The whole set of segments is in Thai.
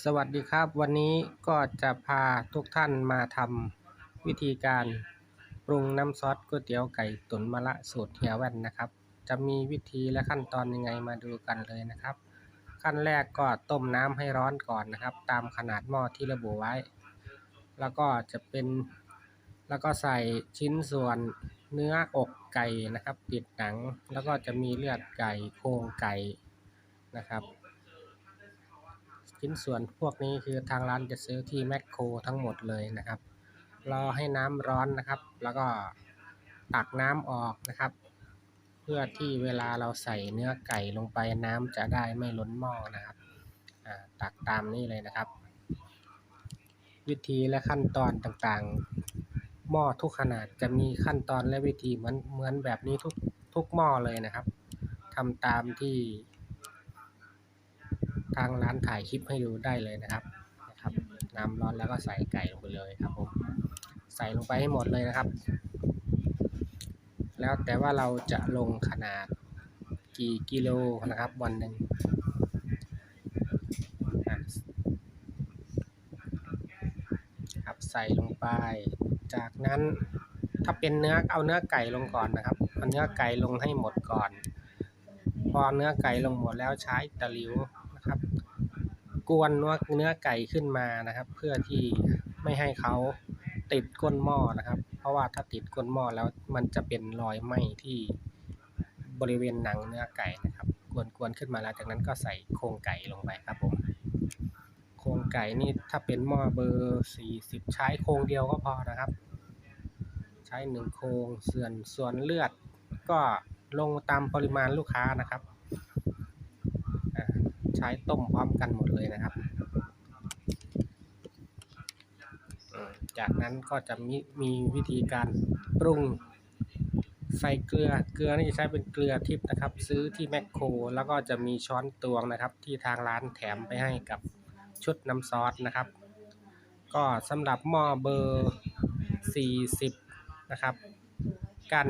สวัสดีครับ วันนี้ก็จะพาทุกท่านมาทำวิธีการปรุงน้ำซอสก๋วยเตี๋ยวไก่ตุ๋นมะระสูตรเฮียแว่นนะครับ จะมีวิธีและขั้นตอนยังไงมาดูกันเลยนะครับ ขั้นแรกก็ต้มน้ำให้ร้อนก่อนนะครับ ตามขนาดหม้อที่ระบุไว้ แล้วก็จะเป็นแล้วก็ใส่ชิ้นส่วนเนื้ออกไก่นะครับ ติดหนังแล้วก็จะมีเลือดไก่โครงไก่นะครับ ชิ้นส่วนพวกนี้คือทางร้านจะซื้อที่แมคโครทั้งหมดเลยนะครับ รอให้น้ำร้อนนะครับ แล้วก็ตักน้ำออกนะครับ เพื่อที่เวลาเราใส่เนื้อไก่ลงไปน้ำจะได้ไม่ล้นหม้อนะครับตักตามนี้เลยนะครับ วิธีและขั้นตอนต่างๆ หม้อทุกขนาดจะมีขั้นตอนและวิธีเหมือนเหมือนแบบนี้ทุกทุกหม้อเลยนะครับทำตามที่ ทางร้านถ่ายคลิปให้ดูได้เลยนะครับนะครับน้ำร้อนแล้วก็ใส่ไก่ลงไปเลยครับผมใส่ลงไปให้หมดเลยนะครับ แล้วแต่ว่าเราจะลงขนาดกี่กิโลนะครับวันหนึ่งครับใส่ลงไป จากนั้นถ้าเป็นเนื้อเอาเนื้อไก่ลงก่อนนะครับเอาเนื้อไก่ลงให้หมดก่อน พอเนื้อไก่ลงหมดแล้วใช้ตะหลิว กวนเนื้อเนื้อไก่ขึ้นมานะครับ เพื่อที่ไม่ให้เขาติดก้นหม้อนะครับ เพราะว่าถ้าติดก้นหม้อแล้วมันจะเป็นรอยไหม้ที่บริเวณหนังเนื้อไก่นะครับ กวนกวนขึ้นมาแล้วจากนั้นก็ใส่โครงไก่ลงไปครับผมโครงไก่นี่ถ้าเป็นหม้อเบอร์40 ใช้โครงเดียวก็พอนะครับ ใช้หนึ่งโครงส่วนส่วนเลือดก็ลงตามปริมาณลูกค้านะครับ ช้ต้มพร้อมกันหมดเลยนะครับ จากนั้นก็จะมีมีวิธีการปรุงใส่เกลือ เกลือนี่จะใช้เป็นเกลือทิพย์นะครับ ซื้อที่แมคโคร แล้วก็จะมีช้อนตวงนะครับ ที่ทางร้านแถมไปให้กับชุดน้ำซอสนะครับ ก็สำหรับหม้อเบอร์ 40 นะครับ กั้น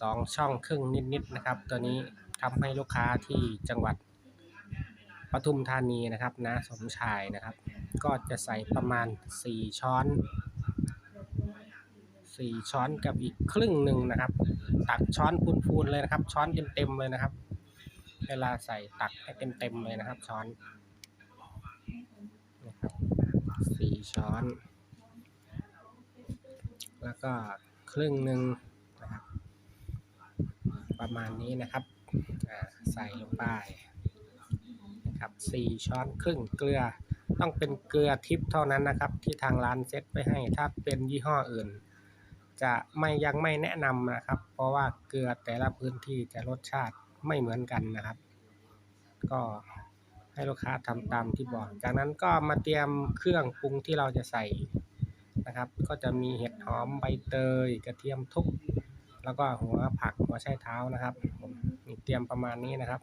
สองช่องครึ่งนิดๆนะครับ ตัวนี้ทำให้ลูกค้าที่จังหวัด ปทุมธานีนะครับนะสมชายนะครับ ก็จะใส่ประมาณ 4 ช้อน 4 ช้อนกับอีกครึ่งหนึ่งนะครับ ตักช้อนพูนๆเลยนะครับ ช้อนเต็มๆเลยนะครับ เวลาใส่ตักให้เต็มๆเลยนะครับ ช้อนนะครับสี่ช้อน แล้วก็ครึ่งหนึ่งนะครับ ประมาณนี้นะครับใส่ลงไป นะครับสี่ช้อนครึ่งเกลือ ต้องเป็นเกลือทิพย์เท่านั้นนะครับ ที่ทางร้านเซ็ตไปให้ถ้าเป็นยี่ห้ออื่น จะไม่ยังไม่แนะนำนะครับ เพราะว่าเกลือแต่ละพื้นที่จะรสชาติไม่เหมือนกันนะครับ ก็ให้ลูกค้าทำตามที่บอก จากนั้นก็มาเตรียมเครื่องปรุงที่เราจะใส่นะครับ ก็จะมีเห็ดหอมใบเตยกระเทียมทุบแล้วก็หัวผักหัวไชเท้านะครับมนี่เตรียมประมาณนี้นะครับ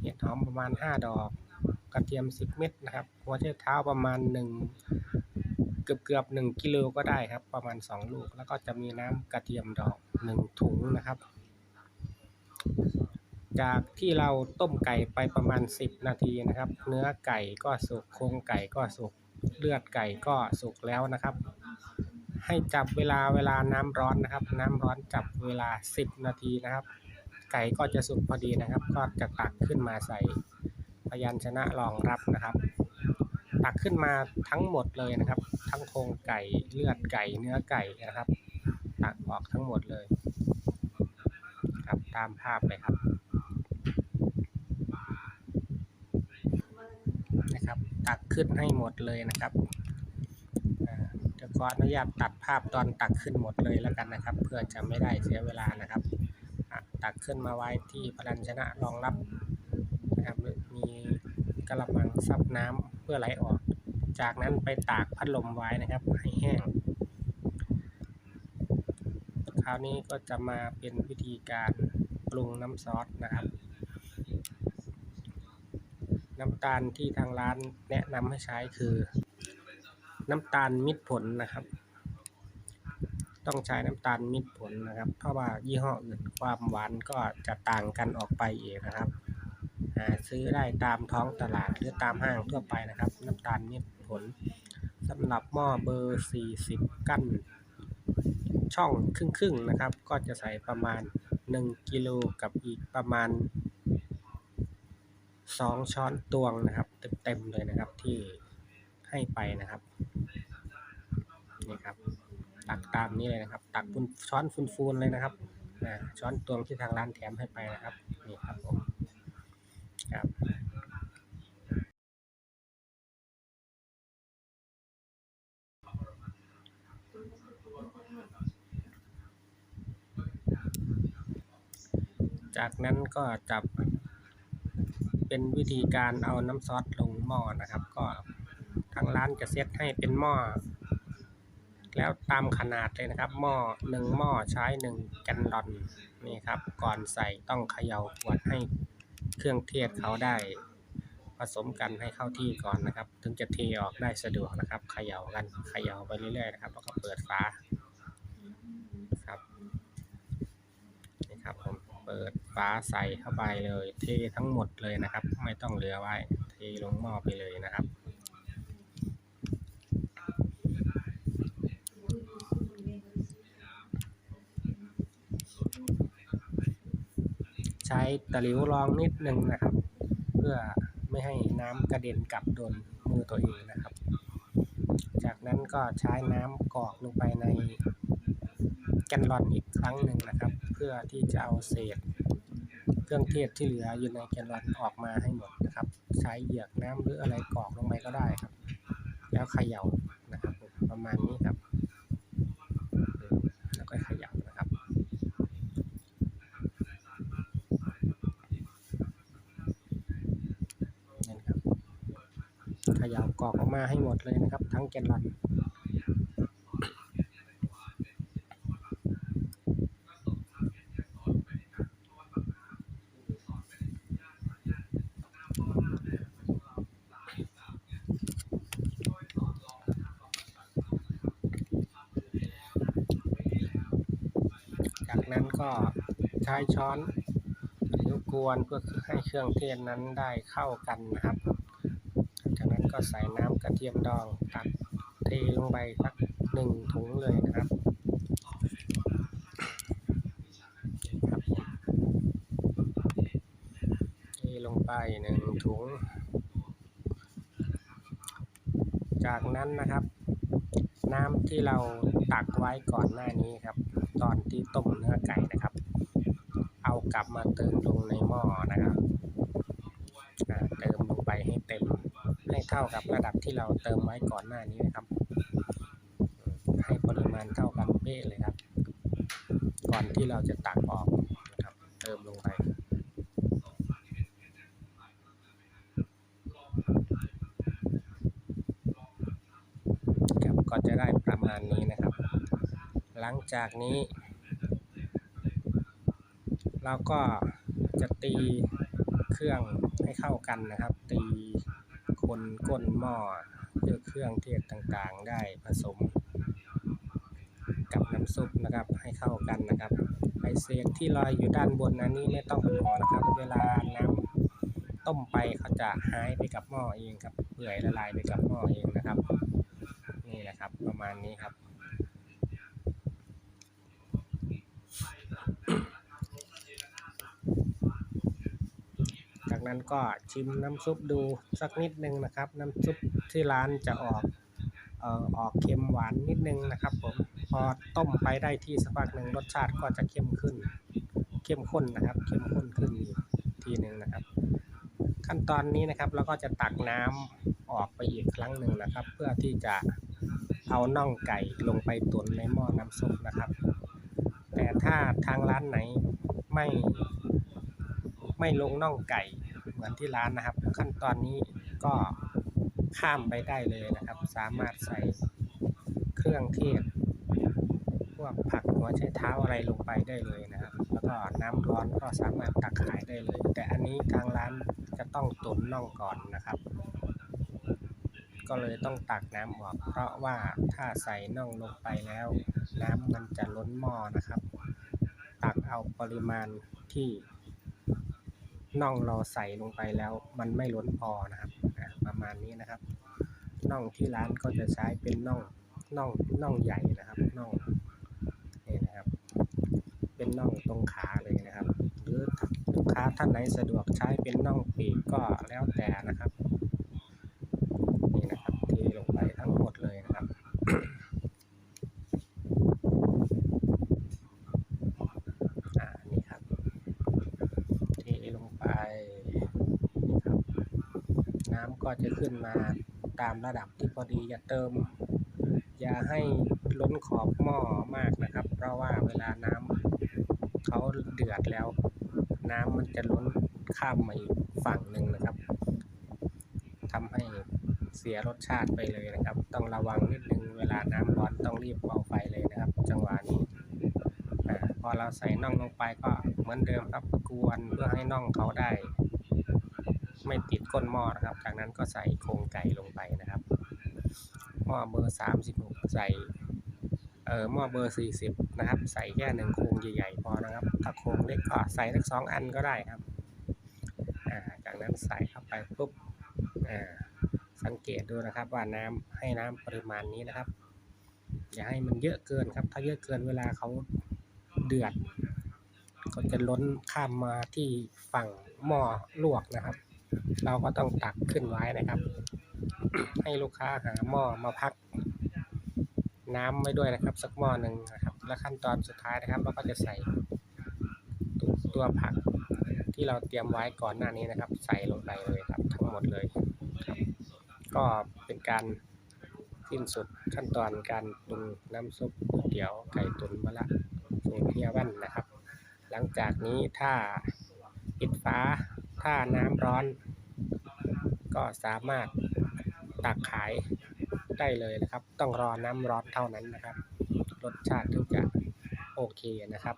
เห็ดหอมประมาณ 5 ดอก กระเทียม 10 เม็ดนะครับหัวไชเท้าประมาณ 1 เกือบเกือบๆ1กิโลก็ได้ครับ ประมาณ 2 ลูก แล้วก็จะมีน้ำกระเทียมดอก 1 ถุงนะครับ จากที่เราต้มไก่ไปประมาณ 10 นาทีนะครับ เนื้อไก่ก็สุกโครงไก่ก็สุกเลือดไก่ก็สุกแล้วนะครับ ให้จับเวลาเวลาน้ำร้อนนะครับ น้ำร้อนจับเวลา 10 นาทีนะครับ ไก่ก็จะสุกพอดีนะครับ ก็จะตักขึ้นมาใส่ พยัญชนะรองรับนะครับ ตักขึ้นมาทั้งหมดเลยนะครับ ทั้งโครงไก่เลือดไก่เนื้อไก่นะครับ ตักออกทั้งหมดเลย ครับตามภาพเลยครับนะครับ ตักขึ้นให้หมดเลยนะครับอ่าเดี๋ยวขออนุญาตตัดภาพตอนตักขึ้นหมดเลยแล้วกันนะครับ เพื่อจะไม่ได้เสียเวลานะครับตักขึ้นมาไว้ที่พลัญชนะรองรับ กระมังซับน้ำเพื่อไหลออก จากนั้นไปตากพัดลมไว้นะครับให้แห้ง คราวนี้ก็จะมาเป็นวิธีการปรุงน้ำซอสนะครับ น้ำตาลที่ทางร้านแนะนำให้ใช้คือ น้ำตาลมิตรผลนะครับ ต้องใช้น้ำตาลมิตรผลนะครับ เพราะว่ายี่ห้ออื่นความหวานก็จะต่างกันออกไปเอีกนะครับ หาซื้อได้ตามท้องตลาดหรือตามห้างทั่วไปนะครับ น้ำตาลเม็ดผลสำหรับหม้อเบอร์ 40 กั้น ช่องครึ่งๆนะครับ ก็จะใส่ประมาณ 1 กิโลกับอีกประมาณ 2 ช้อนตวงนะครับ เต็มๆเลยนะครับที่ให้ไปนะครับนี่ครับตักตามนี้เลยนะครับ ตักช้อนฟูนๆเลยนะครับช้อนตวงที่ทางร้านแถมให้ไปนะครับนี่ครับผมครับ จากนั้นก็จะเป็นวิธีการเอาน้ำซอสลงหม้อนะครับ ก็ทางร้านจะเซตให้เป็นหม้อ แล้วตามขนาดเลยนะครับ หม้อหนึ่งหม้อใช้หนึ่งแกนลอนนี่ครับ ก่อนใส่ต้องเขย่าขวดให้เครื่องเทศเขาได้ผสมกันให้เข้าที่ก่อนนะครับ ถึงจะเทออกได้สะดวกนะครับเขย่ากันเขย่าไปเรื่อยๆนะครับแล้วก็เปิดฝาครับนี่ครับผม เปิดฝาใส่เข้าไปเลย เททั้งหมดเลยนะครับ ไม่ต้องเหลือไว้ เทลงหม้อไปเลยนะครับใช้ตะหลิวรองนิดนึงนะครับ เพื่อไม่ให้น้ำกระเด็นกลับโดนมือตัวเองนะครับ จากนั้นก็ใช้น้ำกรอกลงไปใน นลอนอีกครั้งหนึ่งนะครับ เพื่อที่จะเอาเศษเครื่องเทศที่เหลืออยู่ในแกนลอนออกมาให้หมดนะครับ ใช้เหยือกน้ำหรืออะไรกรอกลงไปก็ได้ครับ แล้วเขย่านะครับประมาณนี้ครับ แล้วก็เขย่านะครับ นี่นะครับเขย่ากรอกออกมาให้หมดเลยนะครับ ทั้งแกนลอนจากนั้นก็ใช้ช้อนนิ้วกวนเพื่อให้เครื่องเทศนั้นได้เข้ากันนะครับ จากนั้นก็ใส่น้ำกระเทียมดองตักเทลงไปสักหนึ่งถุงเลยนะครับเทลงไปหนึ่งถุง จากนั้นนะครับ น้ำที่เราตักไว้ก่อนหน้านี้ครับ ตอนที่ต้มเนื้อไก่นะครับ เอากลับมาเติมลงในหม้อนะครับเติมลงไปให้เต็มให้เท่ากับระดับที่เราเติมไว้ก่อนหน้านี้นะครับให้ปริมาณเท่ากันเป๊ะเลยครับ ก่อนที่เราจะตักออกนะครับเติมลงไปครับก็จะได้ประมาณนี้นะครับ หลังจากนี้ เราก็จะตีเครื่องให้เข้ากันนะครับ ตีคนก้นหม้อเพื่อเครื่องเทศต่างๆ ได้ผสม กับน้ำซุปนะครับให้เข้ากันนะครับไอเศษที่ลอยอยู่ด้านบนอันนี้ไม่ต้องห่วงนะครับ เวลาน้ำต้มไปเขาจะหายไปกับหม้อเองครับเปื่อยละลายไปกับหม้อเองนะครับ นี่นะครับประมาณนี้ครับ จาก นั้นก็ชิมน้ำซุปดูสักนิดนึงนะครับ น้ำซุปที่ร้านจะออกเอ่อออกเค็มหวานนิดนึงนะครับผมพอต้มไปได้ที่สักพักหนึ่งรสชาติก็จะเข้มขึ้น เข้มข้นนะครับ เข้มข้นขึ้นอีกทีหนึ่งนะครับ ขั้นตอนนี้นะครับเราก็จะตักน้ำออกไปอีกครั้งหนึ่งนะครับ เพื่อที่จะเอาน่องไก่ลงไปตุ๋นในหม้อน้ำซุปนะครับ แต่ถ้าทางร้านไหนไม่ไม่ลงน่องไก่ มือนที่ร้านนะครับ ขั้นตอนนี้ก็ข้ามไปได้เลยนะครับ สามารถใส่เครื่องเทศพวกผักหัวไชเท้าอะไรลงไปได้เลยนะครับ แล้วก็น้ำร้อนก็สามารถตักขายได้เลย แต่อันนี้ทางร้านจะต้องตุ๋นน่องก่อนนะครับ ก็เลยต้องตักน้ำออกเพราะว่าถ้าใส่น่องลงไปแล้ว น้ำมันจะล้นหม้อนะครับ ตักเอาปริมาณที่ น่องเราใส่ลงไปแล้วมันไม่ล้นพอนะครับประมาณนี้นะครับน่องที่ร้านก็จะใช้เป็นน่องน่องน่องใหญ่นะครับน่องนี่นะครับ เป็นน่องตรงขาเลยนะครับ หรือลูกค้าท่านไหนสะดวกใช้เป็นน่องปีกก็แล้วแต่นะครับ นี่นะครับเทลงไปทั้งหมดเลยนะครับ อ่านี่ครับเทลงไปนี่ครับ น้ำก็จะ ขึ้นมาตามระดับที่พอดีอย่าเติม อย่าให้ล้นขอบหม้อมากนะครับ เพราะว่าเวลาน้ำเขาเดือดแล้ว น้ำมันจะล้นข้ามมาอีกฝั่งหนึ่งนะครับทำให้เสียรสชาติไปเลยนะครับ ต้องระวังนิดนึงเวลาน้ำร้อนต้องรีบเบาไฟเลยนะครับ จังหวะนี้พอเราใส่น่องลงไปก็เหมือนเดิมครับกวนเพื่อให้น่องเขาได้ ก้นหม้อนะครับ จากนั้นก็ใส่โครงไก่ลงไปนะครับ หม้อเบอร์สามสิบหกใส่เอ่อหม้อเบอร์สี่สิบนะครับ ใส่แค่หนึ่งโครงใหญ่ๆพอนะครับ ถ้าโครงเล็กก็ใส่สักสองอันก็ได้ครับอ่าจากนั้นใส่เข้าไปปุ๊บอ่าสังเกตดูนะครับว่าน้ำให้น้ำปริมาณนี้นะครับ อย่าให้มันเยอะเกินครับ ถ้าเยอะเกินเวลาเขาเดือดก็จะล้นข้ามมาที่ฝั่งหม้อลวกนะครับ เราก็ต้องตักขึ้นไว้นะครับ ให้ลูกค้าหาหม้อมาพัก น้ำไว้ด้วยนะครับ สักหม้อหนึ่งนะครับ และขั้นตอนสุดท้ายนะครับ เราก็จะใส่ตัวตัวผักที่เราเตรียมไว้ก่อนหน้านี้นะครับ ใส่ลงไปเลยครับ ทั้งหมดเลยครับ ก็เป็นการสิ้นสุดขั้นตอนการปรุงน้ำซุปก๋วยเตี๋ยวไก่ตุ๋นมะละสูตรเฮียแว่นนะครับ หลังจากนี้ถ้าปิดฝาถ้าน้ำร้อน ก็สามารถตักขายได้เลยนะครับ ต้องรอน้ำร้อนเท่านั้นนะครับ รสชาติถึงจะโอเคนะครับ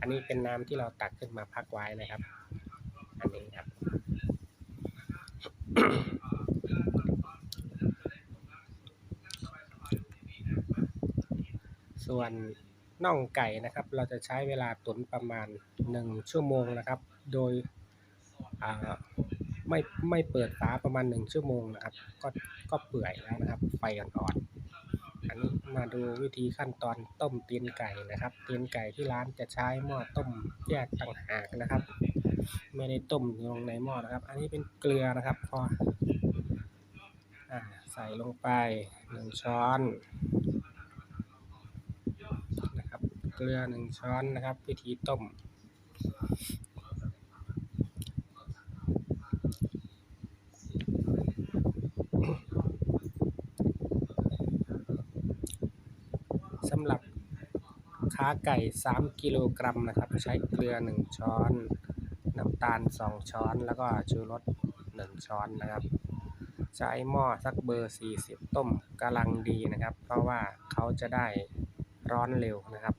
อันนี้เป็นน้ำที่เราตักขึ้นมาพักไว้นะครับ อันนี้ครับ ส่วนน่องไก่นะครับ เราจะใช้เวลาตุ๋นประมาณ 1 ชั่วโมงนะครับ โดยอ่า ไม่ไม่เปิดฝาประมาณ1ชั่วโมงนะครับ ก็ก็เปื่อยแล้วนะครับ ไฟอ่อนๆอันนี้มาดูวิธีขั้นตอนต้มตีนไก่นะครับตีนไก่ที่ร้านจะใช้หม้อต้มแยกต่างหากนะครับ ไม่ได้ต้มลงในหม้อนะครับ อันนี้เป็นเกลือนะครับ พออใส่ลงไป1ช้อนนะครับ เกลือหนึ่งช้อนนะครับ วิธีต้ม สำหรับ ขาไก่ 3 กิโลกรัมนะครับ ใช้เกลือ 1 ช้อน น้ำตาล 2 ช้อน แล้วก็ชูรส 1 ช้อนนะครับ ใช้หม้อสักเบอร์ 40 ต้มกำลังดีนะครับ เพราะว่าเขาจะได้ร้อนเร็วนะครับ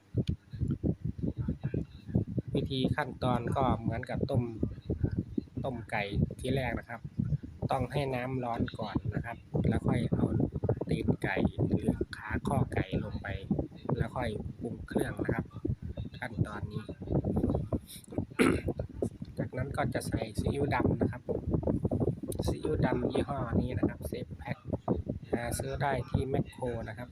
วิธีขั้นตอนก็เหมือนกับต้มต้มไก่ที่แรกนะครับ ต้องให้น้ำร้อนก่อนนะครับ แล้วค่อยเอาตีนไก่หรือขาข้อไก่ลงไป แล้วค่อยปรุงเครื่องนะครับ ขั้นตอนนี้ จากนั้นก็จะใส่ซีอิ๊วดำนะครับซีอิ๊วดำยี่ห้อนี้นะครับเซฟแพ็คหาซื้อได้ที่แมคโครนะครับ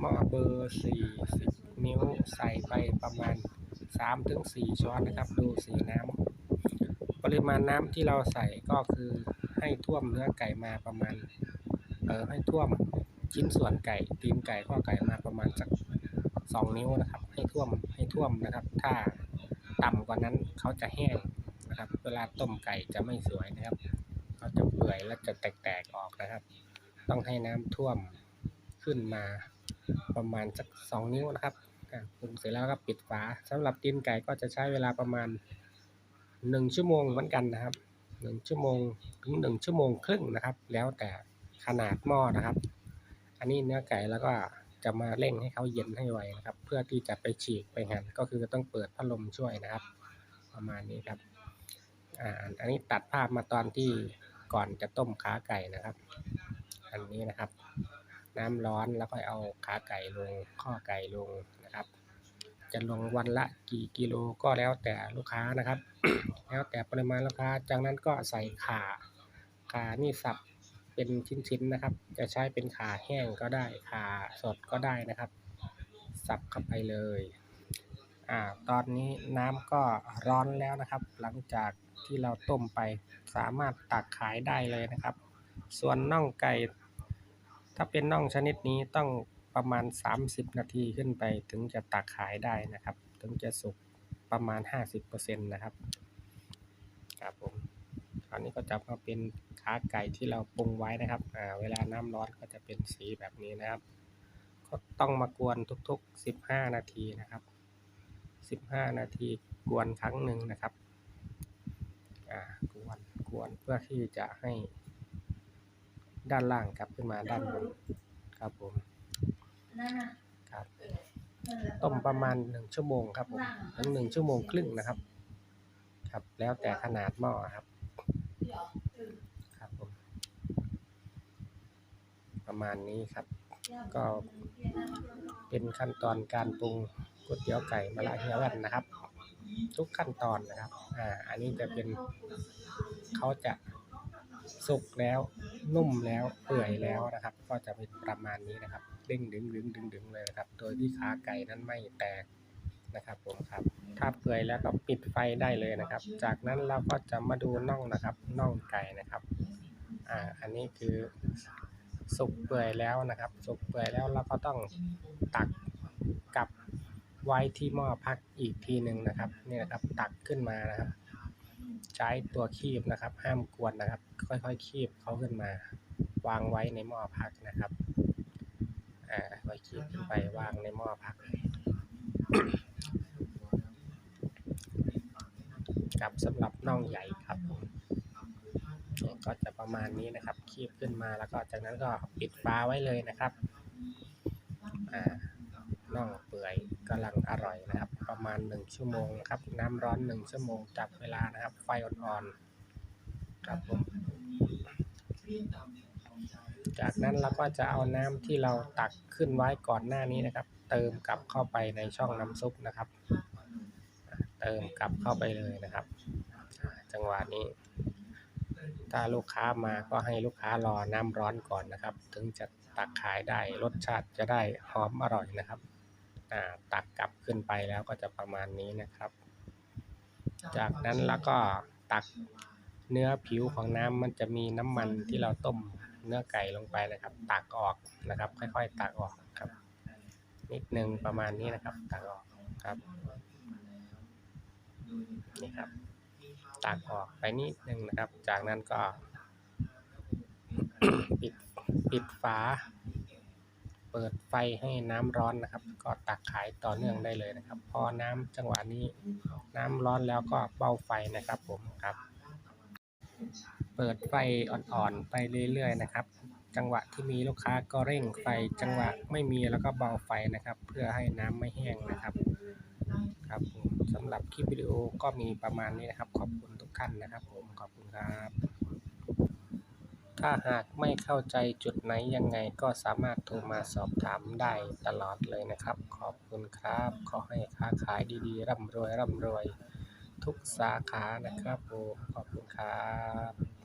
หม้อเบอร์40นิ้วใส่ไปประมาณ 3-4 ช้อนนะครับ ดูสีน้ำปริมาณน้ำที่เราใส่ก็คือให้ท่วมเนื้อไก่มาประมาณ เออให้ท่วมชิ้นส่วนไก่ตีนไก่ข้อไก่มาประมาณสัก2นิ้วนะครับ ให้ท่วมให้ท่วมนะครับ ถ้าต่ำกว่านั้นเขาจะแห้งนะครับ เวลาต้มไก่จะไม่สวยนะครับเขาจะเปื่อยและจะแตกๆออกนะครับ ต้องให้น้ำท่วมขึ้นมาประมาณสักสองนิ้วนะครับอ่าปรุงเสร็จแล้วก็ปิดฝาสำหรับตีนไก่ก็จะใช้เวลาประมาณหนึ่งชั่วโมงเหมือนกันนะครับหนึ่งชั่วโมงถึงหนึ่งชั่วโมงครึ่งนะครับ แล้วแต่ ขนาดหม้อนะครับ อันนี้เนื้อไก่แล้วก็จะมาเร่งให้เขาเย็นให้ไวนะครับ เพื่อที่จะไปฉีกไปหั่นก็คือต้องเปิดพัดลมช่วยนะครับ ประมาณนี้ครับอ่าอันนี้ตัดภาพมาตอนที่ก่อนจะต้มขาไก่นะครับ อันนี้นะครับ น้ำร้อนแล้วก็เอาขาไก่ลงข้อไก่ลงนะครับ จะลงวันละกี่กิโลก็แล้วแต่ลูกค้านะครับ แล้วแต่ปริมาณลูกค้าจากนั้นก็ใส่ขาขานี่สับ เป็นชิ้นๆนะครับ จะใช้เป็นขาแห้งก็ได้ขาสดก็ได้นะครับ สับเข้าไปเลยอ่าตอนนี้น้ำก็ร้อนแล้วนะครับ หลังจากที่เราต้มไปสามารถตักขายได้เลยนะครับ ส่วนน่องไก่ ถ้าเป็นน่องชนิดนี้ต้องประมาณ 30 นาทีขึ้นไปถึงจะตักขายได้นะครับ ถึงจะสุกประมาณ 50%นะครับครับผม คราวนี้ก็จะมาเป็นขาไก่ที่เราปรุงไว้นะครับอ่าเวลาน้ำร้อนก็จะเป็นสีแบบนี้นะครับ ก็ต้องมากวนทุกๆ 15 นาทีนะครับ 15 นาทีกวนครั้งหนึ่งนะครับอ่ากวนกวนเพื่อที่จะให้ด้านล่างกลับขึ้นมาด้านบนครับผมครับต้มประมาณ1ชั่วโมงครับผมถึง1ชั่วโมงครึ่งนะครับ ครับ แล้วแต่ขนาดหม้อครับ ครับผม ประมาณนี้ครับ ก็เป็นขั้นตอนการปรุงก๋วยเตี๋ยวไก่มะระเฮียแว่นนะครับ ทุกขั้นตอนนะครับอ่าอันนี้จะเป็นเขาจะสุกแล้วนุ่มแล้วเปื่อยแล้วนะครับ ก็จะเป็นประมาณนี้นะครับเด้งดึงดึงดึงดึงเลยนะครับ โดยที่ขาไก่นั้นไม่แตกนะครับผมครับถ้าเปื่อยแล้วก็ปิดไฟได้เลยนะครับ จากนั้นเราก็จะมาดูน่องนะครับน่องไก่นะครับอ่าอันนี้คือ สุกเปื่อยแล้วนะครับ สุกเปื่อยแล้วเราก็ต้องตักกลับไว้ที่หม้อพักอีกทีหนึ่งนะครับนี่นะครับตักขึ้นมานะครับ ใช้ตัวคีบนะครับ ห้ามกวนนะครับ ค่อยๆคีบเขาขึ้นมา วางไว้ในหม้อพักนะครับอ่าค่อยคีบขึ้นไปวางในหม้อพักกับสำหรับน่องใหญ่ครับ ก็จะประมาณนี้นะครับ คีบขึ้นมาแล้วก็จากนั้นก็ปิดฝาไว้เลยนะครับอ่าน่องเปื่อยกำลังอร่อยนะครับ ประมาณ 1 ชั่วโมงนะครับ น้ำร้อน 1 ชั่วโมงจับเวลานะครับ ไฟอ่อนๆครับผมจากนั้นเราก็จะเอาน้ำที่เราตักขึ้นไว้ก่อนหน้านี้นะครับ เติมกลับเข้าไปในช่องน้ำซุปนะครับ เติมกลับเข้าไปเลยนะครับ จังหวะนี้ ถ้าลูกค้ามาก็ให้ลูกค้ารอน้ำร้อนก่อนนะครับ ถึงจะตักขายได้รสชาติจะได้หอมอร่อยนะครับตักกลับขึ้นไปแล้วก็จะประมาณนี้นะครับ จากนั้นแล้วก็ตักเนื้อผิวของน้ำมันจะมีน้ำมันที่เราต้มเนื้อไก่ลงไปนะครับ ตักออกนะครับ ค่อยๆ ตักออกครับ นิดนึงประมาณนี้นะครับ ตักออกครับนี่ครับ ตักออกไปนิดนึงนะครับ จากนั้นก็ ปิดปิดฝา เปิดไฟให้น้ำร้อนนะครับ ก็ตักขายต่อเนื่องได้เลยนะครับ พอน้ำจังหวะนี้น้ำร้อนแล้วก็เบาไฟนะครับ ผมครับ เปิดไฟอ่อนๆไปเรื่อยๆนะครับจังหวะที่มีลูกค้าก็เร่งไฟ จังหวะไม่มีแล้วก็เบาไฟนะครับ เพื่อให้น้ำไม่แห้งนะครับ ครับผมสำหรับคลิปวิดีโอก็มีประมาณนี้นะครับ ขอบคุณทุกท่านนะครับ ผมขอบคุณครับ ถ้าหากไม่เข้าใจจุดไหนยังไงก็สามารถโทรมาสอบถามได้ตลอดเลยนะครับ ขอบคุณครับ ขอให้ค้าขายดีๆร่ำรวยร่ำรวย ทุกสาขานะครับผมขอบคุณครับ